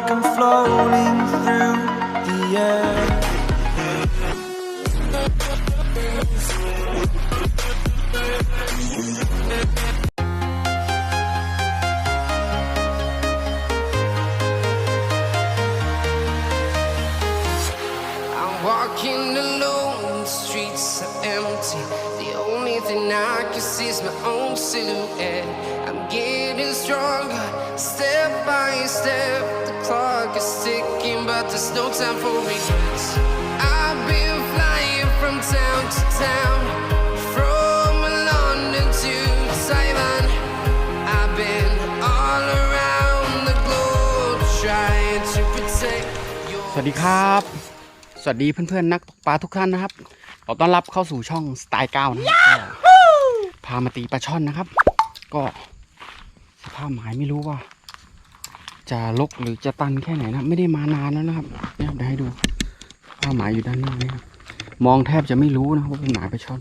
like I'm floating through the air. I'm walking alone, the streets are empty. The only thing I can see is my own silhouette. I'm getting stronger, step by step. No time for regrets. I've been flying from town to town, from London to Taiwan. I've been all around the globe trying to protect your. สวัสดีครับ สวัสดีเพื่อนๆนักตกปลาทุกท่านนะครับ ขอต้อนรับเข้าสู่ช่องสไตล์เก้านะครับก็พามาตีปลาช่อนนะครับ ก็สภาพหมายไม่รู้ว่า จะลกหรือจะตันแค่ไหนนะไม่ได้มานานแล้วนะครับเนี่ยเดี๋ยวให้ดูสภาหมายอยู่ด้านหน้านี่ครับมองแทบจะไม่รู้นะว่าเป็นหมายปลาช่อน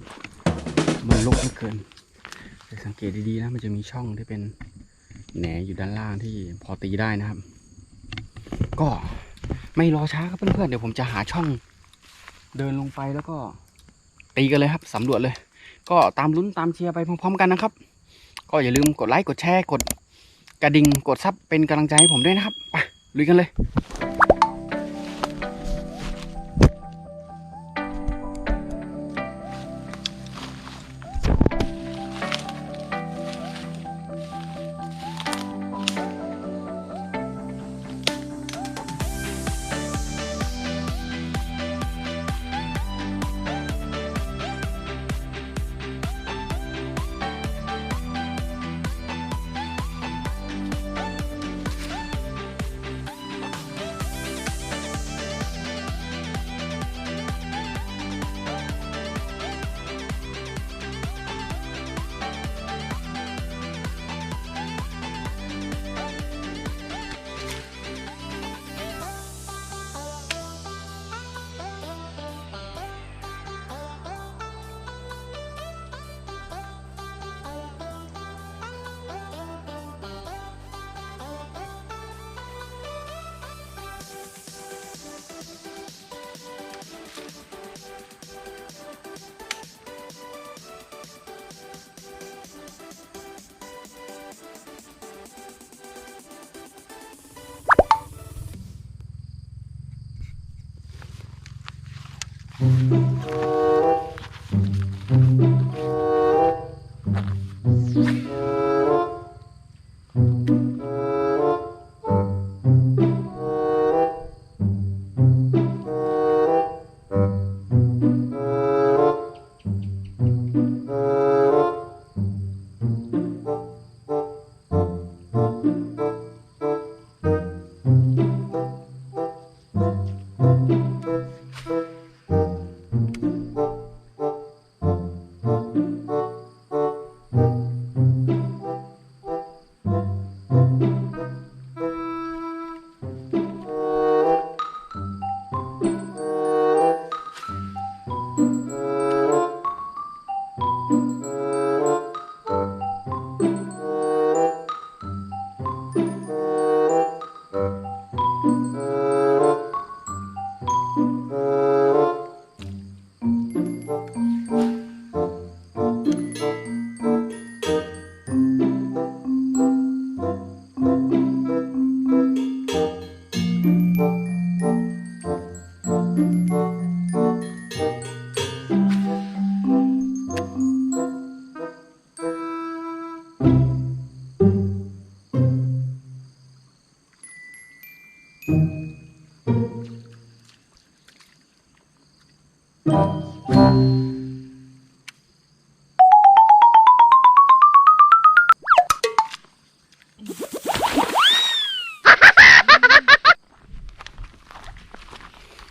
มันลกเหลือเกินสังเกตดีๆนะมันจะมีช่องที่เป็นแหนอยู่ด้านล่างที่พอตีได้นะครับ ก็ไม่รอช้าครับเพื่อนๆเดี๋ยวผมจะหาช่องเดินลงไปแล้วก็ตีกันเลยครับสำรวจเลย ก็ตามลุ้นตามเชียร์ไปพร้อมๆกันนะครับ ก็อย่าลืมกดไลค์กดแชร์กด กระดิ่งกดซับเป็นกำลังใจให้ผมด้วยนะครับไปลุยกันเลย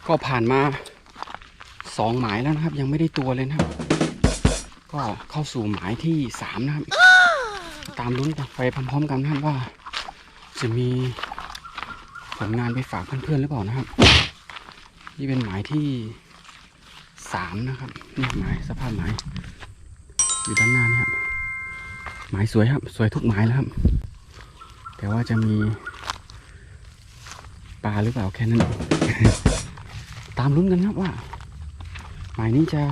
ก็ผ่านมาสองหมายแล้วนะครับ ยังไม่ได้ตัวเลยนะครับ ก็เข้าสู่หมายที่สามนะครับ ตามลุ้นไปพร้อมๆกันนะครับว่า จะมีผลงานไปฝากเพื่อนๆหรือเปล่านะครับ นี่เป็นหมายที่สามนะครับนี่หมายสภาพหมายอยู่ด้านหน้านี่ครับหมายสวยครับ สวยทุกหมายแล้วครับ แต่ว่าจะมีปลาหรือเปล่าแค่นั้นเอง ตามลุ้นกันครับว่าหมายนี้จะ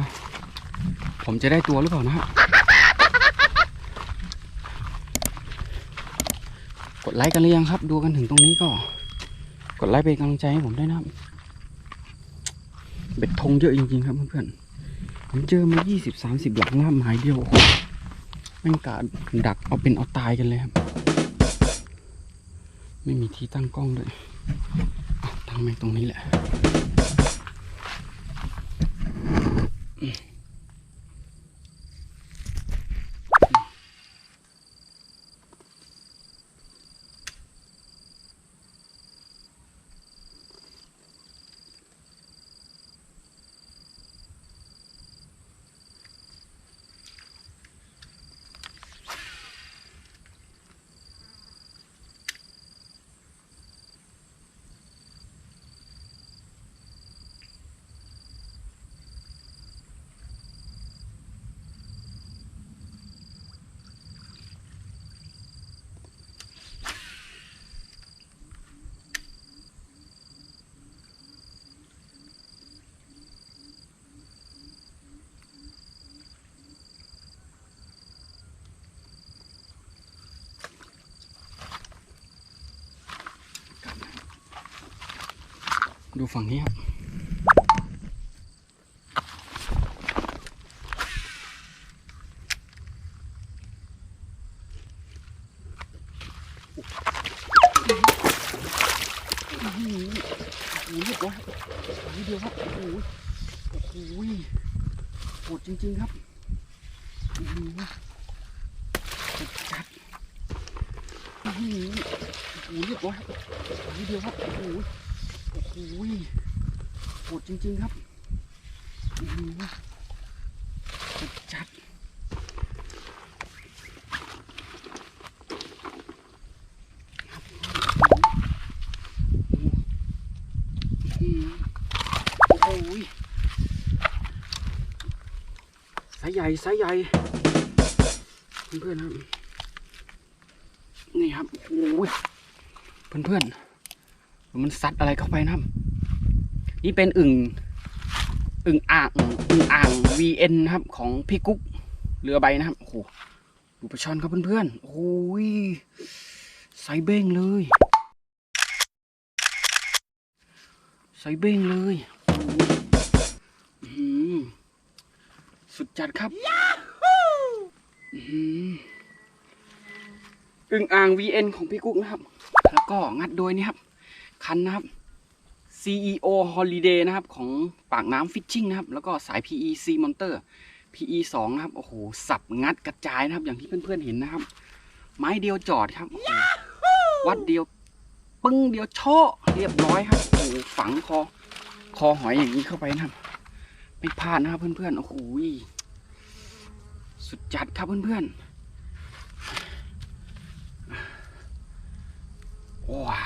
ผมจะได้ตัวหรือเปล่านะครับกดไลค์กันหรือยังครับ ดูกันถึงตรงนี้ก็ กดไลค์เป็นกำลังใจให้ผมด้วยนะครับ เบ็ดธงเยอะจริงๆครับเพื่อนๆผมเจอมา 20 30 หลังนะหมายเดียวอ้โหแม่งกาดักเอาเป็นเอาตายกันเลยครับ ไม่มีที่ตั้งกล้องด้วยตั้งแม่งตรงนี้แหละ ดูฝั่งนี้ครับโอ้โหเรียบร้ยครับนิดเดียวครับ โอ้โหโอ้โหโหดจริง ๆ ครับโอ้โหจัดโอ้โหโอ้โหเรียบร้อยครับเดียวครับ โอ้โห โอ้โหโหดจริง ๆ ครับจัดจัดโอ้โหสายใหญ่สายใหญ่ เพื่อนๆครับ นี่ครับ โอ้ย เพื่อนๆ มันซัดอะไรเข้าไปนะครับนี่เป็นอึ่งอึ่งอ่างอึ่งอ่าง VN นะครับ ของพี่กุ๊กเรือใบนะครับโอ้โหดูปลาช่อนครับเพื่อนๆโอ้ยไซส์เบ้งเลยไซส์เบ้งเลยสุดจัดครับอึ่งอ่าง VN ของพี่กุ๊กนะครับ แล้วก็งัดโดยนี่ครับ คันนะครับ CEO Holiday นะครับของปากน้ำฟิชชิ่งนะครับ แล้วก็สาย PE C Monster PE 2นะครับ โอ้โห สับงัดกระจายนะครับ อย่างที่เพื่อนๆเห็นนะครับ ไม้เดียวจอดครับโอ้โหวัดเดียว ปึ้งเดียวโชะเรียบร้อยครับ โอ้โหฝังคอ คอหอยอย่างนี้เข้าไปนะครับ ไม่พลาดนะครับเพื่อนๆ โอ้โห สุดจัดครับเพื่อนๆโอ้ย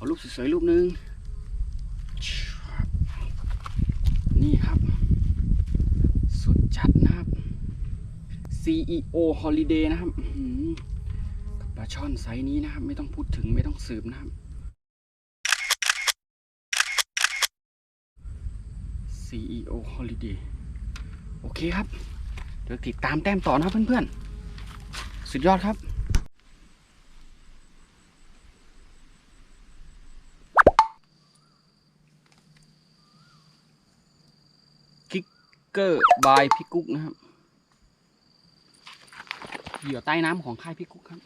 ขอรูปสวยๆรูปหนึ่งนี่ครับ สุดจัดนะครับ CEO Holiday นะครับกับปลาช่อนไซส์นี้นะครับ ไม่ต้องพูดถึงไม่ต้องสืบนะครับ CEO Holiday โอเคครับ เดี๋ยวติดตามแต้มต่อนะครับเพื่อนๆ สุดยอดครับ คิก เกอร์บายพี่กุ๊กนะครับเหยื่อใต้น้ำของค่ายพี่กุ๊กครับ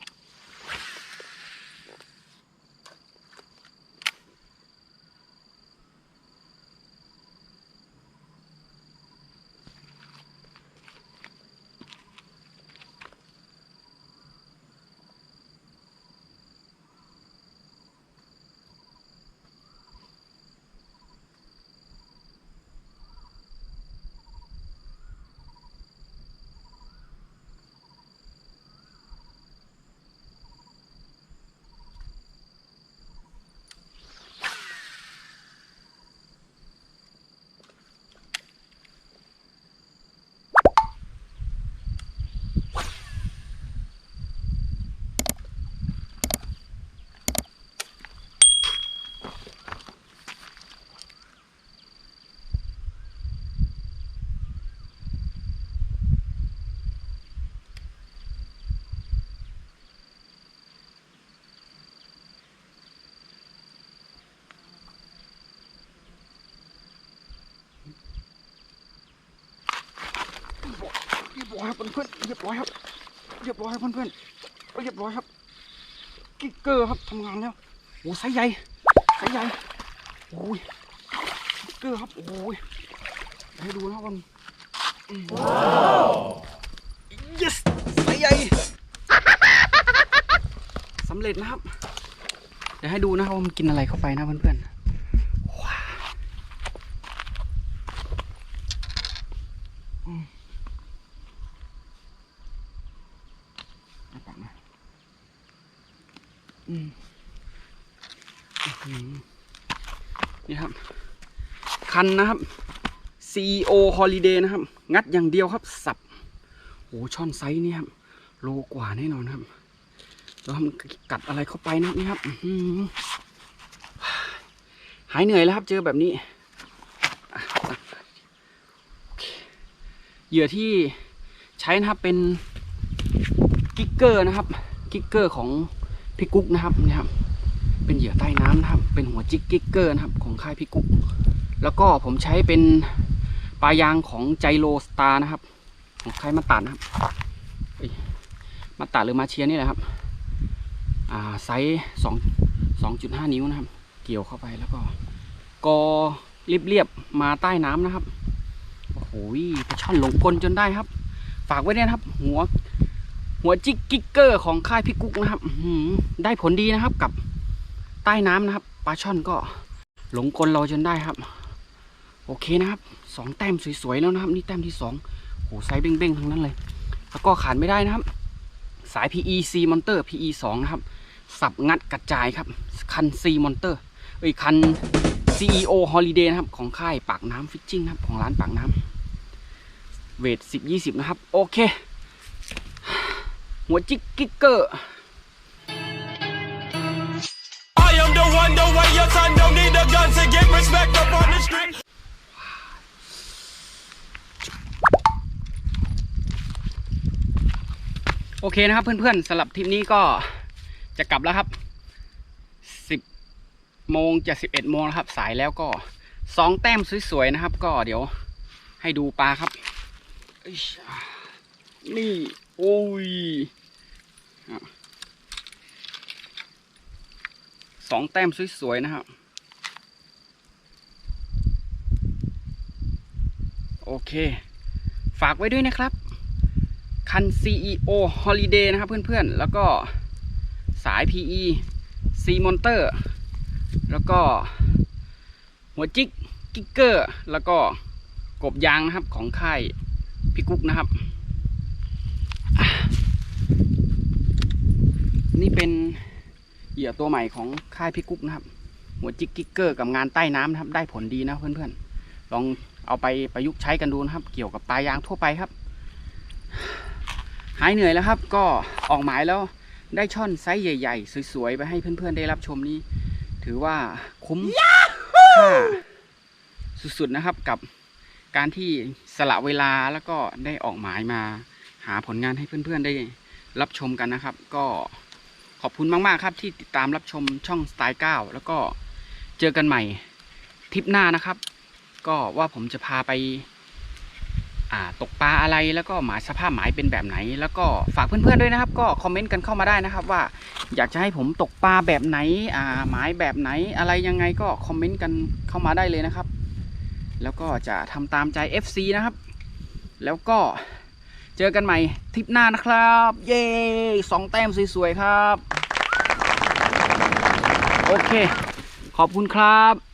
ร้อยครับเพื่อนๆเรียบร้อยครับเรียบร้อยครับเพื่อนๆเรียบร้อยครับ กิ๊กเกอร์ครับทำงานแล้วโอ้ไซส์ใหญ่ไซส์ใหญ่โอ้ยกิ๊กเกอร์ครับโอ้ยให้ดูนะครับมันว้าว yes ไซส์ใหญ่สำเร็จนะครับ เดี๋ยวให้ดูนะครับว่ามันกินอะไรเข้าไปนะเพื่อนๆว้าวอืมเอาปากมาอืมอื้อหือ นี่ครับ คันนะครับ CEO Holiday นะครับ งัดอย่างเดียวครับสับโอ้ช่อนไซส์นี่ครับ โลกว่าแน่นอนครับแล้วมันกัดอะไรเข้าไปนะครับนี่ครับหายเหนื่อยแล้วครับ เจอแบบนี้เหยื่อที่ใช้นะครับเป็นกิกเกอร์นะครับ กิกเกอร์ของ พี่กุ๊กนะครับนี่ครับ เป็นเหยื่อใต้น้ำนะครับ เป็นหัวจิกกิกเกอร์นะครับของค่ายพี่กุ๊ก แล้วก็ผมใช้เป็นปลายางของไจโรสตาร์นะครับ ของค่ายมาตัดนะครับมาตัดหรือมาเชียร์นี่แหละครับ อ่าไซส์สองสองจุดห้านิ้วนะครับ เกี่ยวเข้าไปแล้วก็กอเรียบมาใต้น้ำนะครับ โอ้โหปลาช่อนหลงกลจนได้ครับ ฝากไว้ด้วยนะครับ หัว หัวจิกกิกเกอร์ของค่ายพี่กุ๊กนะครับได้ผลดีนะครับกับใต้น้ำนะครับปลาช่อนก็หลงกลเราจนได้ครับ โอเคนะครับสองแต้มสวยๆแล้วนะครับ นี่แต้มที่สองโหไซส์เบ้งๆทั้งนั้นเลย แล้วก็ขาดไม่ได้นะครับ สาย PE C Monster PE 2นะครับ สับงัดกระจายครับ คัน C Monster เอ้ยคัน CEO Holiday นะครับ ของค่ายปากน้ำฟิชชิ่งนะครับ ของร้านปากน้ำเวท10 20 นะครับ โอเค หัวจิกกิกเกอร์ โอเคนะครับเพื่อนๆสำหรับทริปนี้ก็จะกลับแล้วครับสิบโมงจะสิบเอ็ดโมงแล้วครับ สายแล้วก็สองแต้มสวยๆนะครับ ก็เดี๋ยวให้ดูปลาครับ นี่ โอ้ย สองแต้มสวยๆนะครับ โอเค ฝากไว้ด้วยนะครับ คัน CEO Holiday นะครับเพื่อนๆ แล้วก็สาย PE C Monster แล้วก็หัวจิกกิกเกอร์ แล้วก็กบยางนะครับของค่ายพี่กุ๊กนะครับอะ นี่เป็นเหยื่อตัวใหม่ของค่ายพี่กุ๊กนะครับ หัวจิกกิกเกอร์กับงานใต้น้ำนะครับ ได้ผลดีนะเพื่อนๆ ลองเอาไปประยุกต์ใช้กันดูนะครับ เกี่ยวกับปลายางทั่วไปครับ หายเหนื่อยแล้วครับ ก็ออกหมายแล้วได้ช่อนไซส์ใหญ่ ๆ สวยๆ ไปให้เพื่อนๆ ได้รับชมนี้ ถือว่าคุ้มค่าสุดๆนะครับกับการที่สละเวลาแล้วก็ได้ออกหมายมา หาผลงานให้เพื่อนๆได้รับชมกันนะครับ ก็ ขอบคุณมาก ๆ ครับที่ติดตามรับชมช่องสไตล์9แล้วก็เจอกันใหม่ทริปหน้านะครับ ก็ว่าผมจะพาไปาตกปลาอะไรแล้วก็หมายสภาพหมายเป็นแบบไหน แล้วก็ฝากเพื่อนๆด้วยนะครับ ก็คอมเมนต์กันเข้ามาได้นะครับ ว่าอยากจะให้ผมตกปลาแบบไหนอ่าหมายแบบไหนอะไรยังไงก็คอมเมนต์กันเข้ามาได้เลยนะครับ แล้วก็จะทำตามใจ FC นะครับ แล้วก็ จอกันใหม่ทริปหน้านะครับ เย้สองแต้มสวยๆครับ โอเค ขอบคุณครับ